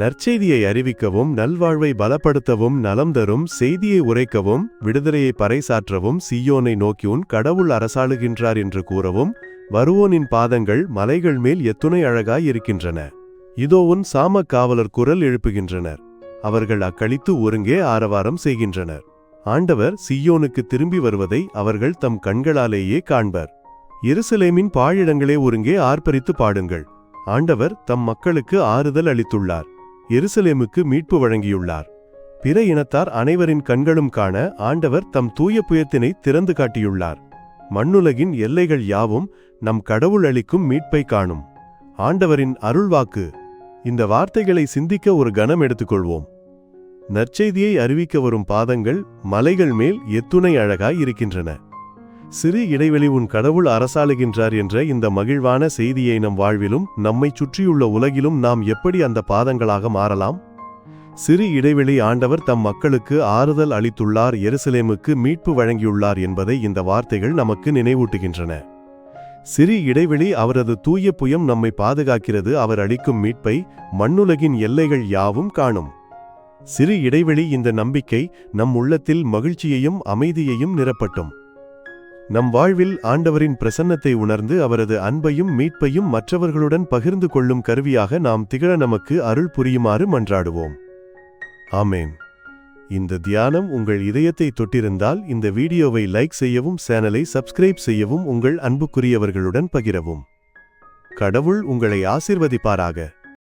நற்செய்தியை அறிவிக்கவும் நல்வாழ்வை பலப்படுத்தவும் நலம் தரும் செய்தியை உரைக்கவும் விடுதலையை பறைசாற்றவும் சியோனை நோக்கி உன் கடவுள் அரசாளுகின்றார் என்று கூறவும் வருவோனின் பாதங்கள் மலைகள் மேல் எத்துணை அழகாய் இருக்கின்றன. இதோ உன் சாமக் காவலர் குரல் எழுப்புகின்றனர். அவர்கள் அக்களித்து ஒருங்கே ஆரவாரம் செய்கின்றனர். ஆண்டவர் சியோனுக்கு திரும்பி வருவதை அவர்கள் தம் கண்களாலேயே காண்பர். எருசலேமின் பாழிடங்களே ஒருங்கே ஆர்ப்பரித்து பாடுங்கள். ஆண்டவர் தம் மக்களுக்கு ஆறுதல் அளித்துள்ளார். எருசலேமுக்கு மீட்பு வழங்கியுள்ளார். பிற இனத்தார் அனைவரின் கண்களும் காண ஆண்டவர் தம் தூய புயத்தினை திறந்து காட்டியுள்ளார். மண்ணுலகின் எல்லைகள் யாவும் நம் கடவுள் அளிக்கும் மீட்பை காணும். ஆண்டவரின் அருள்வாக்கு. இந்த வார்த்தைகளை சிந்திக்க ஒரு கணம் எடுத்துக்கொள்வோம். நற்செய்தியை அறிவிக்க வரும் பாதங்கள் மலைகள் மேல் எத்துணை அழகாய் இருக்கின்றன. சிறு இடைவெளி உன் கடவுள் அரசாளுகின்றார் என்ற இந்த மகிழ்வான செய்தியை நம் வாழ்விலும் நம்மைச் சுற்றியுள்ள உலகிலும் நாம் எப்படி அந்த பாதங்களாக மாறலாம்? சிறு இடைவெளி ஆண்டவர் தம் மக்களுக்கு ஆறுதல் அளித்துள்ளார் எருசலேமுக்கு மீட்பு வழங்கியுள்ளார் என்பதை இந்த வார்த்தைகள் நமக்கு நினைவூட்டுகின்றன. சிறு இடைவெளி அவரது தூய புயம் நம்மை பாதுகாக்கிறது அவர் அளிக்கும் மீட்பை மண்ணுலகின் எல்லைகள் யாவும் காணும். சிறு இடைவெளி இந்த நம்பிக்கை நம் உள்ளத்தில் மகிழ்ச்சியையும் அமைதியையும் நிரப்பட்டும். நம் வாழ்வில் ஆண்டவரின் பிரசன்னத்தை உணர்ந்து அவரது அன்பையும் மீட்பையும் மற்றவர்களுடன் பகிர்ந்து கொள்ளும் கருவியாக நாம் திகழ நமக்கு அருள் புரியுமாறு மன்றாடுவோம். ஆமேன். இந்த தியானம் உங்கள் இதயத்தை தொட்டிருந்தால் இந்த வீடியோவை லைக் செய்யவும் சேனலை சப்ஸ்கிரைப் செய்யவும் உங்கள் அன்புக்குரியவர்களுடன் பகிரவும். கடவுள் உங்களை ஆசிர்வதிப்பாராக.